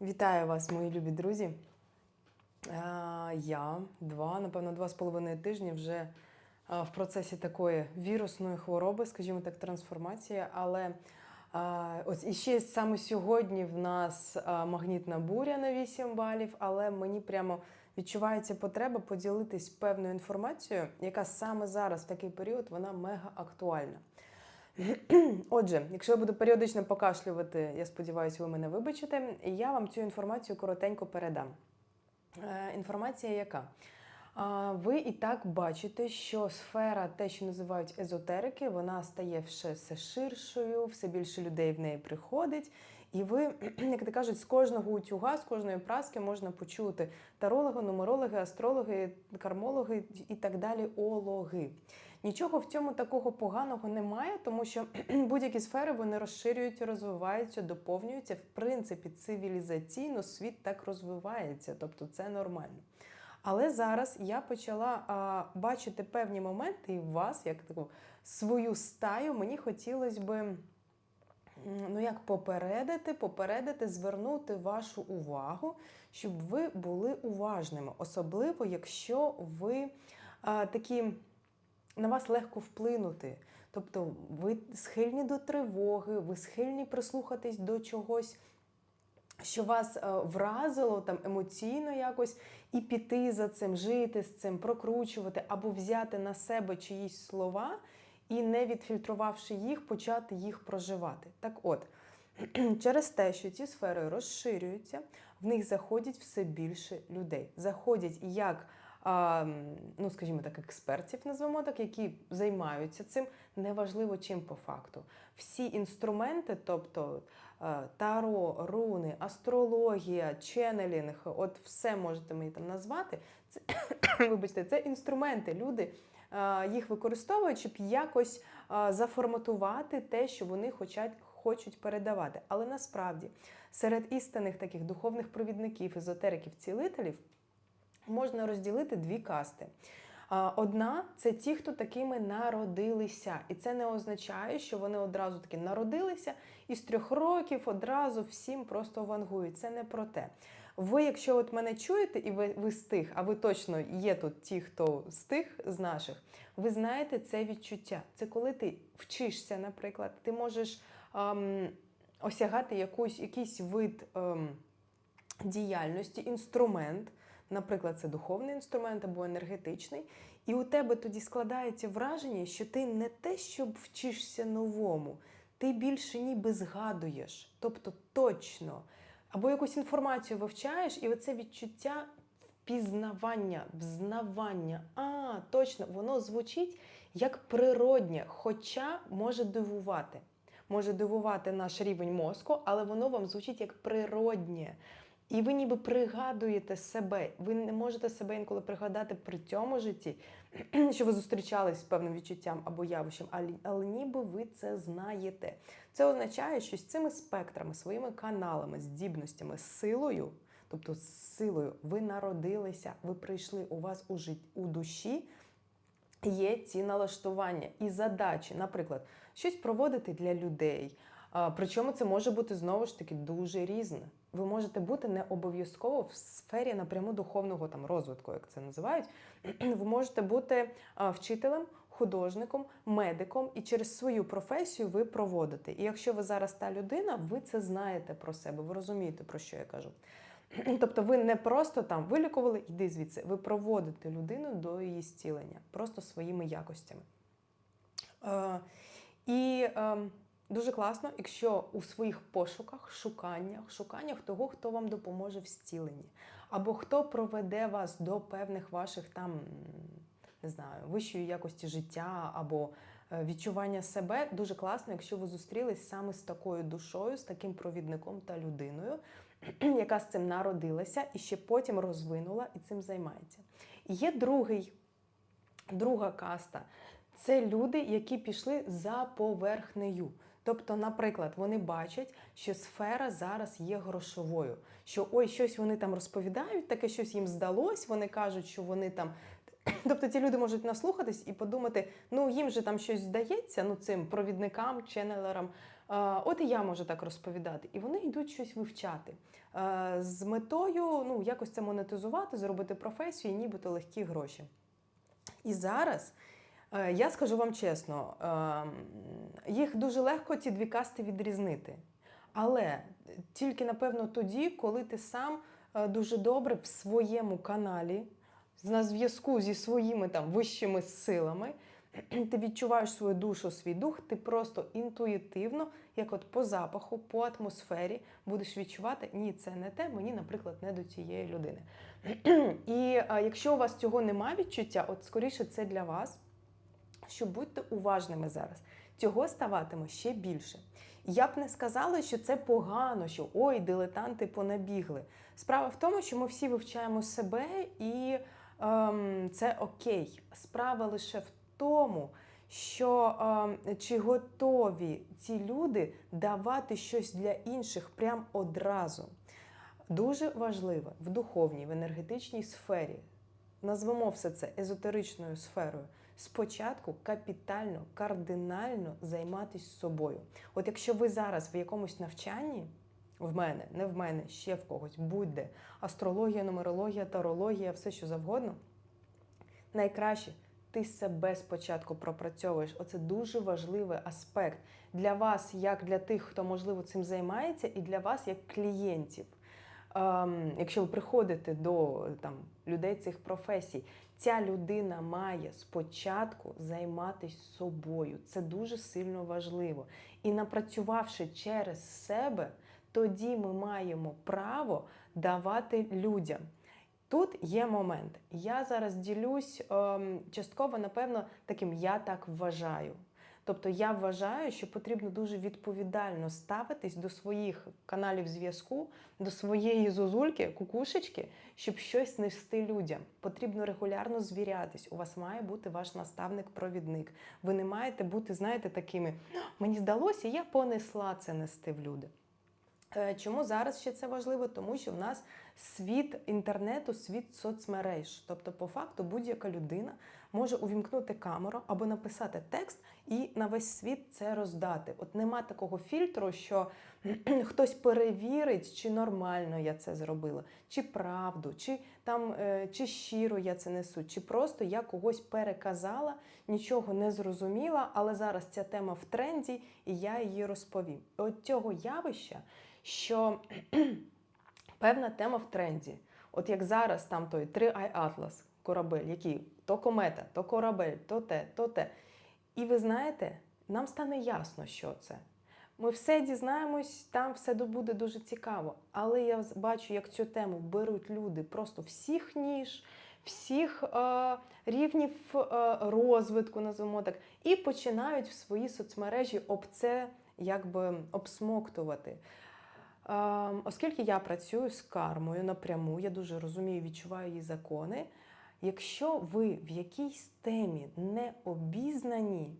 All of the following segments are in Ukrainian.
Вітаю вас, мої любі друзі. Я два, напевно, два з половиною тижні вже е, в процесі такої вірусної хвороби, скажімо так, трансформації. Але ось і ще саме сьогодні в нас е, магнітна буря на 8 балів, але мені прямо відчувається потреба поділитись певною інформацією, яка саме зараз, в такий період, вона мега актуальна. Отже, якщо я буду періодично покашлювати, я сподіваюся, ви мене вибачите, я вам цю інформацію коротенько передам. Е, Інформація яка? Ви і так бачите, що сфера, те, що називають езотерики, вона стає все ширшою, все більше людей в неї приходить. І ви, як то кажуть, з кожного утюга, з кожної праски можна почути тарологи, нумерологи, астрологи, кармологи і так далі, ологи. Нічого в цьому такого поганого немає, тому що будь-які сфери вони розширюються, розвиваються, доповнюються. В принципі, цивілізаційно світ так розвивається, тобто це нормально. Але зараз я почала а, бачити певні моменти, і вас, як таку свою стаю, мені хотілося би ну як попередити, попередити, звернути вашу увагу, щоб ви були уважними, особливо якщо ви а, такі на вас легко вплинути. Тобто ви схильні до тривоги, ви схильні прислухатись до чогось, що вас е, вразило там емоційно якось, і піти за цим, жити з цим, прокручувати або взяти на себе чиїсь слова і, не відфільтрувавши їх, почати їх проживати. Так от, через те, що ці сфери розширюються, в них заходять все більше людей. Заходять як ну, скажімо так, експертів, назвемо так, які займаються цим, неважливо чим по факту. Всі інструменти, тобто е, таро, руни, астрологія, ченнелінг, от все можете мені там назвати. Це, вибачте, це інструменти. Люди е, їх використовують, щоб якось е, заформатувати те, що вони хочуть. Хочуть передавати, але насправді серед істинних таких духовних провідників, езотериків, цілителів можна розділити дві касти. Одна це ті, хто такими народилися. І це не означає, що вони одразу таки народилися і з трьох років одразу всім просто вангують. Це не про те. Ви, якщо от мене чуєте, і ви, ви з тих, а ви точно є тут ті, хто з тих з наших, ви знаєте це відчуття. Це коли ти вчишся, наприклад, ти можеш ем, осягати якусь, якийсь вид ем, діяльності, інструмент. Наприклад, це духовний інструмент або енергетичний, і у тебе тоді складається враження, що ти не те, щоб вчишся новому, ти більше ніби згадуєш, тобто точно, або якусь інформацію вивчаєш, і оце відчуття впізнавання, взнавання. А, точно, воно звучить як природнє, хоча може дивувати. Може дивувати наш рівень мозку, але воно вам звучить як природнє. І ви ніби пригадуєте себе. Ви не можете себе інколи пригадати при цьому житті, що ви зустрічались з певним відчуттям або явищем, але, але ніби ви це знаєте. Це означає, що з цими спектрами, своїми каналами, здібностями, силою, тобто з силою, ви народилися, ви прийшли у вас у, жит... у душі. Є ці налаштування і задачі, наприклад, щось проводити для людей. Причому це може бути знову ж таки дуже різне. Ви можете бути не обов'язково в сфері напряму духовного там розвитку, як це називають. Ви можете бути вчителем, художником, медиком, і через свою професію ви проводите. І якщо ви зараз та людина, ви це знаєте про себе, ви розумієте, про що я кажу. Тобто ви не просто там вилікували, йди звідси, ви проводите людину до її зцілення, просто своїми якостями. І е, дуже класно, якщо у своїх пошуках, шуканнях, шуканнях того, хто вам допоможе в зціленні, або хто проведе вас до певних ваших там, не знаю, вищої якості життя, або е, відчування себе, дуже класно, якщо ви зустрілись саме з такою душою, з таким провідником та людиною, яка з цим народилася і ще потім розвинула і цим займається. Є другий, друга каста це люди, які пішли за поверхнею. Тобто, наприклад, вони бачать, що сфера зараз є грошовою, що ой, щось вони там розповідають, таке щось їм здалось. Вони кажуть, що вони там. Тобто ці люди можуть наслухатись і подумати, ну їм же там щось здається, ну цим провідникам, ченнелерам, От і я можу так розповідати, і вони йдуть щось вивчати з метою ну, якось це монетизувати, зробити професію, і нібито легкі гроші. І зараз я скажу вам чесно, е, їх дуже легко ці дві касти відрізнити. Але тільки напевно тоді, коли ти сам е, дуже добре в своєму каналі, на зв'язку зі своїми там вищими силами, ти відчуваєш свою душу, свій дух, ти просто інтуїтивно, як от по запаху, по атмосфері, будеш відчувати, ні, це не те, мені, наприклад, не до цієї людини. І якщо у вас цього немає відчуття, от скоріше це для вас, що будьте уважними зараз. Цього ставатиме ще більше. Я б не сказала, що це погано, що ой, дилетанти понабігли. Справа в тому, що ми всі вивчаємо себе, і ем, це окей. Справа лише в тому, що ем, чи готові ці люди давати щось для інших прямо одразу. Дуже важливо в духовній, в енергетичній сфері. Назвемо все це езотеричною сферою. Спочатку капітально, кардинально займатися собою. От якщо ви зараз в якомусь навчанні, в мене, не в мене, ще в когось, будь-де, астрологія, нумерологія, тарологія, все що завгодно, найкраще ти себе спочатку пропрацьовуєш. Оце дуже важливий аспект для вас, як для тих, хто можливо цим займається, і для вас як клієнтів. Ем, якщо ви приходите до там, людей цих професій, ця людина має спочатку займатися собою. Це дуже сильно важливо. І напрацювавши через себе, тоді ми маємо право давати людям. Тут є момент. Я зараз ділюсь ем, частково, напевно, таким я так вважаю. Тобто я вважаю, що потрібно дуже відповідально ставитись до своїх каналів зв'язку, до своєї зозульки, кукушечки, щоб щось нести людям. Потрібно регулярно звірятись. У вас має бути ваш наставник-провідник. Ви не маєте бути, знаєте, такими мені здалося, я понесла це нести в люди. Е, Чому зараз ще це важливо? Тому що в нас світ інтернету, світ соцмереж. Тобто, по факту, будь-яка людина може увімкнути камеру або написати текст і на весь світ це роздати. От нема такого фільтру, що хтось перевірить, чи нормально я це зробила, чи правду, чи там е, чи щиро я це несу, чи просто я когось переказала, нічого не зрозуміла, але зараз ця тема в тренді, і я її розповім. От цього явища, що певна тема в тренді. От як зараз там той 3i Atlas, корабель, який то комета, то корабель, то те, то те. І ви знаєте, нам стане ясно, що це. Ми все дізнаємось, там все буде дуже цікаво. Але я бачу, як цю тему беруть люди просто всіх ніж, всіх е, рівнів е, розвитку, називаємо так, і починають в свої соцмережі об це якби обсмоктувати. Е, оскільки я працюю з кармою напряму, я дуже розумію, відчуваю її закони. Якщо ви в якійсь темі не обізнані,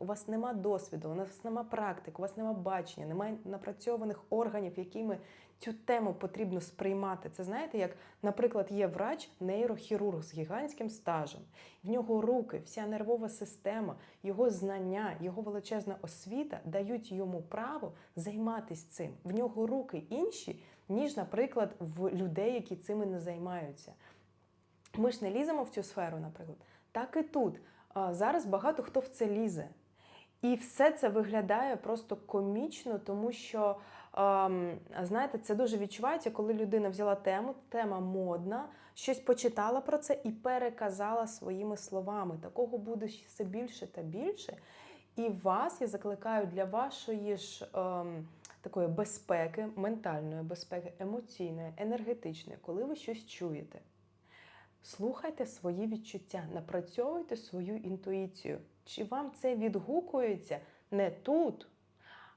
у вас нема досвіду, у вас нема практик, у вас нема бачення, немає напрацьованих органів, якими цю тему потрібно сприймати. Це знаєте, як, наприклад, є врач, нейрохірург з гігантським стажем. В нього руки, вся нервова система, його знання, його величезна освіта дають йому право займатися цим. В нього руки інші, ніж, наприклад, в людей, які цими не займаються. Ми ж не ліземо в цю сферу, наприклад. Так і тут. Зараз багато хто в це лізе. І все це виглядає просто комічно, тому що, знаєте, це дуже відчувається, коли людина взяла тему, тема модна, щось почитала про це і переказала своїми словами. Такого буде все більше та більше. І вас я закликаю для вашої ж ем, такої безпеки, ментальної безпеки, емоційної, енергетичної, коли ви щось чуєте. Слухайте свої відчуття, напрацьовуйте свою інтуїцію. Чи вам це відгукується не тут?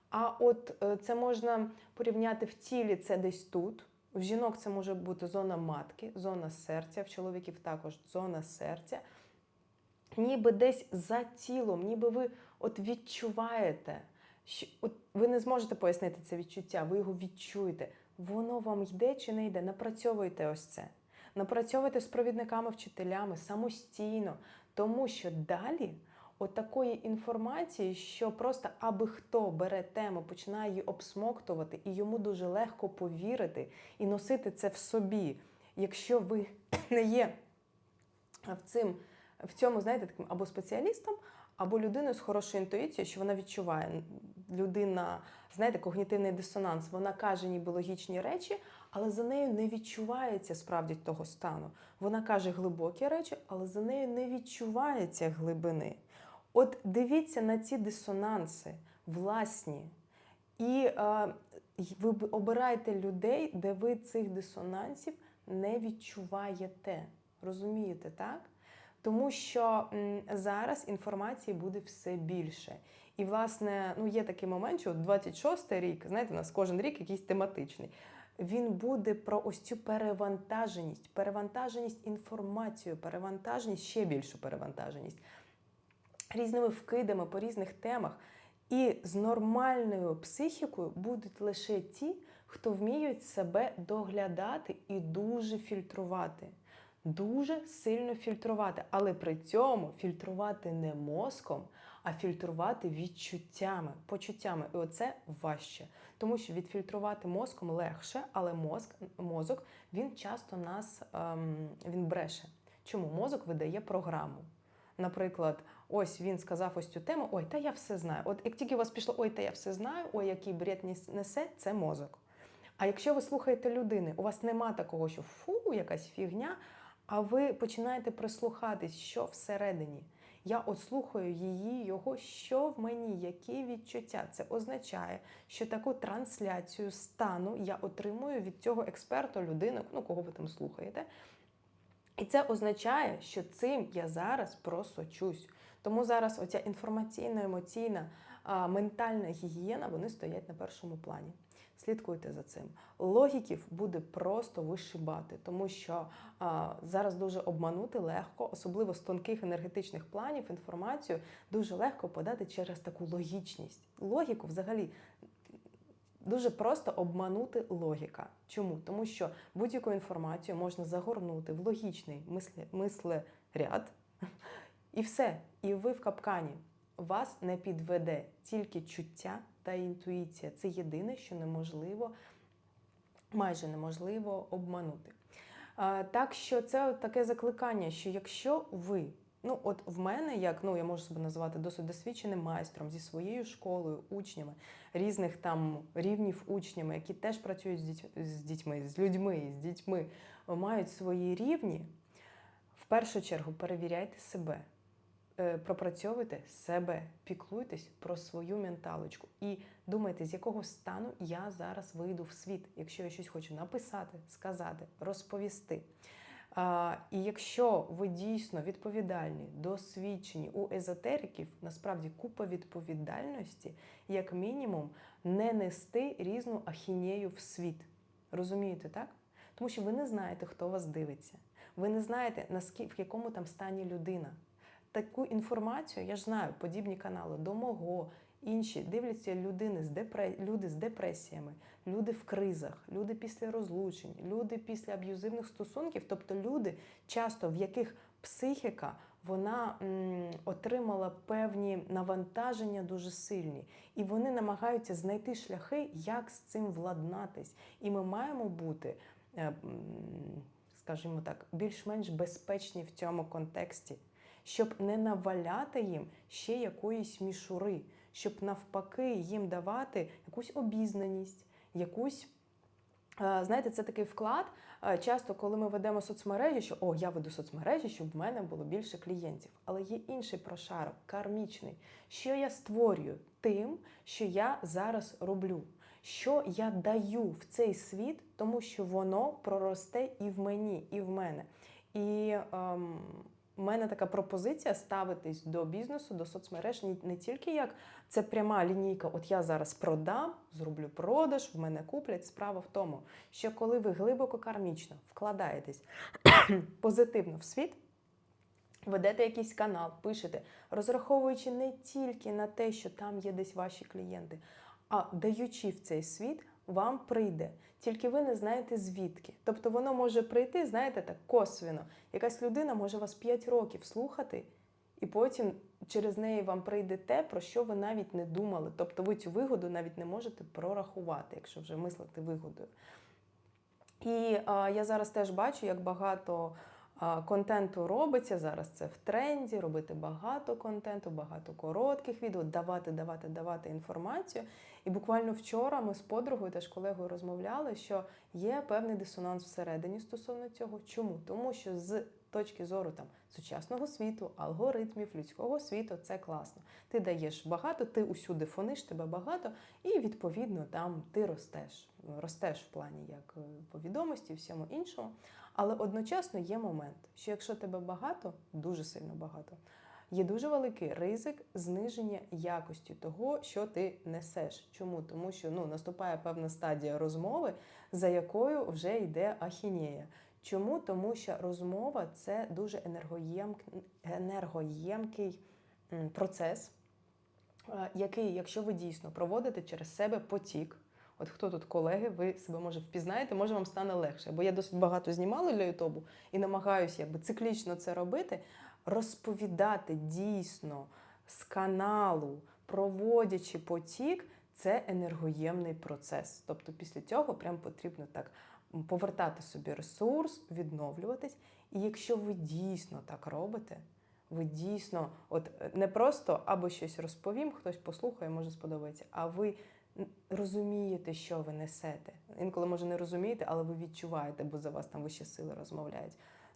А от е, це можна порівняти в тілі це десь тут. В жінок це може бути зона матки, зона серця, в чоловіків також зона серця. Ніби десь за тілом, ніби ви от відчуваєте, що от ви не зможете пояснити це відчуття, ви його відчуєте. Воно вам йде чи не йде. Напрацьовуйте ось це напрацьовуйте з провідниками, вчителями самостійно, тому що далі от такої інформації, що просто аби хто бере тему, починає її обсмоктувати, і йому дуже легко повірити і носити це в собі. Якщо ви не є в цим, в цьому, знаєте, таким або спеціалістом, або людиною з хорошою інтуїцією, що вона відчуває. Людина, знаєте, когнітивний дисонанс, вона каже ніби логічні речі, але за нею не відчувається справді того стану. Вона каже глибокі речі, але за нею не відчувається глибини. От дивіться на ці дисонанси власні. І е, ви обирайте людей, де ви цих дисонансів не відчуваєте. Розумієте, так? Тому що м, зараз інформації буде все більше. І, власне, ну є такий момент, що 26-й рік, знаєте, у нас кожен рік якийсь тематичний. Він буде про ось цю перевантаженість, перевантаженість інформацією, перевантаженість, ще більшу перевантаженість різними вкидами по різних темах. І з нормальною психікою будуть лише ті, хто вміють себе доглядати і дуже фільтрувати. Дуже сильно фільтрувати, але при цьому фільтрувати не мозком, а фільтрувати відчуттями, почуттями. І оце важче. Тому що відфільтрувати мозком легше, але мозк, мозок він часто нас ем, він бреше. Чому мозок видає програму? Наприклад, ось він сказав ось цю тему, ой, та я все знаю. От як тільки у вас пішло, ой, та я все знаю, ой, який бред несе, це мозок. А якщо ви слухаєте людини, у вас нема такого, що фу, якась фігня, а ви починаєте прислухатись, що всередині. Я от слухаю її, його, що в мені, які відчуття. Це означає, що таку трансляцію стану я отримую від цього експерта, людини, ну кого ви там слухаєте. І це означає, що цим я зараз просочусь. Тому зараз оця інформаційна, емоційна, ментальна гігієна вони стоять на першому плані. Слідкуйте за цим. Логіків буде просто вишибати, тому що а, зараз дуже обманути легко, особливо з тонких енергетичних планів, інформацію дуже легко подати через таку логічність. Логіку взагалі дуже просто обманути логіка. Чому? Тому що будь-яку інформацію можна загорнути в логічний мисле, і все. І ви в капкані. Вас не підведе тільки чуття та інтуїція. Це єдине, що неможливо, майже неможливо обманути. Так що це таке закликання, що якщо ви, ну от в мене, як ну я можу себе називати досить досвідченим майстром зі своєю школою, учнями, різних там рівнів учнями, які теж працюють з дітьми, з дітьми, з людьми, з дітьми, мають свої рівні. В першу чергу перевіряйте себе, пропрацьовуйте себе, піклуйтесь про свою менталочку і думайте, з якого стану я зараз вийду в світ, якщо я щось хочу написати, сказати, розповісти. А, і якщо ви дійсно відповідальні, досвідчені у езотериків, насправді купа відповідальності, як мінімум, не нести різну ахінею в світ. Розумієте, так? Тому що ви не знаєте, хто вас дивиться. Ви не знаєте, наскільки в якому там стані людина. Таку інформацію я ж знаю, подібні канали до мого, інші дивляться людини з депре... люди з депресіями, люди в кризах, люди після розлучень, люди після аб'юзивних стосунків, тобто люди, часто в яких психіка вона м, отримала певні навантаження дуже сильні, і вони намагаються знайти шляхи, як з цим владнатись. І ми маємо бути. е, Скажімо так, більш-менш безпечні в цьому контексті, щоб не наваляти їм ще якоїсь мішури, щоб навпаки їм давати якусь обізнаність, якусь. е, Знаєте, це такий вклад. Е, Часто, коли ми ведемо соцмережі, що о, я веду соцмережі, щоб в мене було більше клієнтів. Але є інший прошарок, кармічний. Що я створюю тим, що я зараз роблю? Що я даю в цей світ, тому що воно проросте і в мені, і в мене. І ем, у мене така пропозиція ставитись до бізнесу, до соцмереж не, тільки як це пряма лінійка, от я зараз продам, зроблю продаж, в мене куплять. Справа в тому, що коли ви глибоко кармічно вкладаєтесь позитивно в світ, ведете якийсь канал, пишете, розраховуючи не тільки на те, що там є десь ваші клієнти, а даючи в цей світ, вам прийде. Тільки ви не знаєте звідки. Тобто воно може прийти, знаєте, так косвіно. Якась людина може вас 5 років слухати, і потім через неї вам прийде те, про що ви навіть не думали. Тобто ви цю вигоду навіть не можете прорахувати, якщо вже мислити вигодою. І а, я зараз теж бачу, як багато контенту робиться. Зараз це в тренді, робити багато контенту, багато коротких відео, давати, давати, давати інформацію. І буквально вчора ми з подругою, теж колегою розмовляли, що є певний дисонанс всередині стосовно цього. Чому? Тому що з точки зору там сучасного світу, алгоритмів, людського світу це класно. Ти даєш багато, ти усюди фониш, тебе багато, і відповідно там ти ростеш. Ростеш в плані як е, по відомості, всьому іншому. Але одночасно є момент, що якщо тебе багато, дуже сильно багато, є дуже великий ризик зниження якості того, що ти несеш. Чому? Тому що ну, наступає певна стадія розмови, за якою вже йде ахінея. Чому? Тому що розмова це дуже енергоємк... енергоємкий процес, е, який, якщо ви дійсно проводите через себе потік. От хто тут колеги, ви себе може впізнаєте, може вам стане легше. Бо я досить багато знімала для Ютубу і намагаюся якби циклічно це робити, розповідати дійсно з каналу, проводячи потік, це енергоємний процес. Тобто після цього прям потрібно так повертати собі ресурс, відновлюватись. І якщо ви дійсно так робите, ви дійсно, от е, не просто або щось розповім, хтось послухає, може сподобається, а ви розумієте, що ви несете. Інколи, може, не розумієте, але ви відчуваєте, бо за вас там вищі сили розмовляють.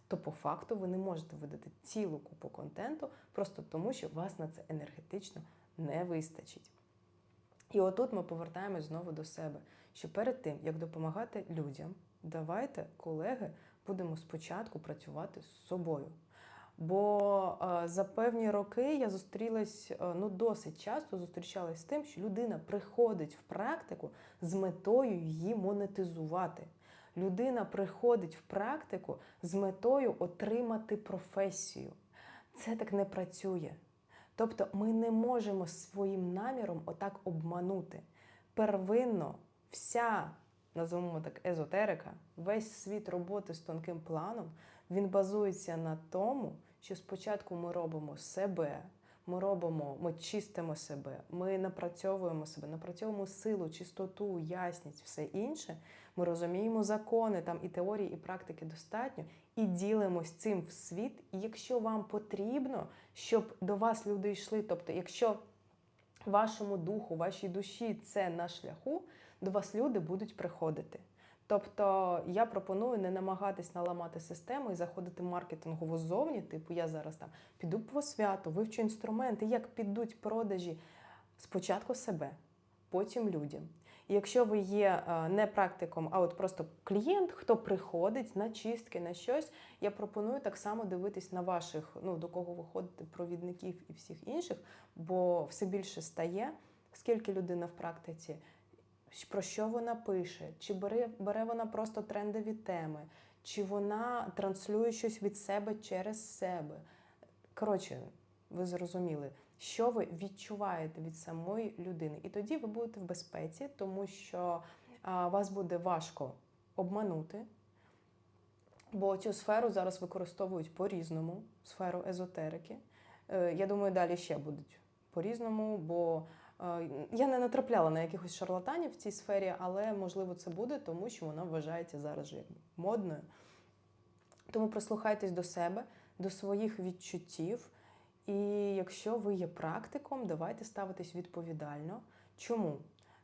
То по факту ви не можете видати цілу купу контенту, просто тому, що вас на це енергетично не вистачить. І отут ми повертаємось знову до себе, що перед тим, як допомагати людям, давайте, колеги, будемо спочатку працювати з собою. Бо е, за певні роки я зустрілась, е, ну досить часто зустрічалась з тим, що людина приходить в практику з метою її монетизувати. Людина приходить в практику з метою отримати професію. Це так не працює. Тобто ми не можемо своїм наміром отак обманути. Первинно вся, називаємо так, езотерика, весь світ роботи з тонким планом, він базується на тому, що спочатку ми робимо себе, ми робимо, ми чистимо себе, ми напрацьовуємо себе, напрацьовуємо силу, чистоту, ясність, все інше. Ми розуміємо закони, там і теорії, і практики достатньо, і ділимось цим в світ. І якщо вам потрібно, щоб до вас люди йшли, тобто, якщо вашому духу, вашій душі це на шляху, до вас люди будуть приходити. Тобто я пропоную не намагатись наламати систему і заходити маркетингово ззовні. Типу, я зараз там піду по святу, вивчу інструменти, як підуть продажі спочатку себе, потім людям. Якщо ви є е, не практиком, а от просто клієнт, хто приходить на чистки, на щось, я пропоную так само дивитись на ваших, ну до кого ви ходите, провідників і всіх інших, бо все більше стає, скільки людина в практиці, про що вона пише, чи бере, бере вона просто трендові теми, чи вона транслює щось від себе через себе. Коротше, ви зрозуміли, що ви відчуваєте від самої людини. І тоді ви будете в безпеці, тому що вас буде важко обманути. Бо цю сферу зараз використовують по-різному, сферу езотерики. Е, Я думаю, далі ще будуть по-різному, бо е, я не натрапляла на якихось шарлатанів в цій сфері, але можливо це буде, тому що вона вважається зараз же модною. Тому прислухайтесь до себе, до своїх відчуттів. І якщо ви є практиком, давайте ставитись відповідально. Чому?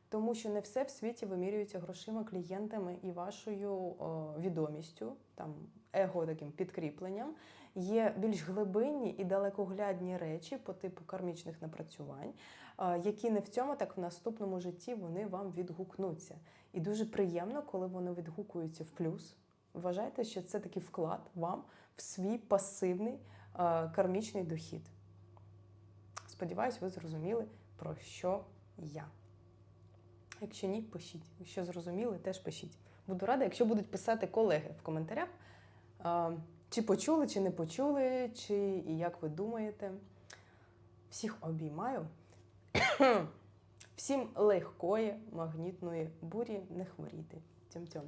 Тому що не все в світі вимірюється грошима, клієнтами і вашою о, відомістю, там его таким підкріпленням. Є більш глибинні і далекоглядні речі по типу кармічних напрацювань, е, які не в цьому, так в наступному житті вони вам відгукнуться. І дуже приємно, коли вони відгукуються в плюс. Вважайте, що це такий вклад вам в свій пасивний е, кармічний дохід. Сподіваюсь, ви зрозуміли, про що я. Якщо ні, пишіть. Якщо зрозуміли, теж пишіть. Буду рада, якщо будуть писати колеги в коментарях, чи почули, чи не почули, чи і як ви думаєте. Всіх обіймаю. Всім легкої магнітної бурі не хворійте. Тьом-тьом.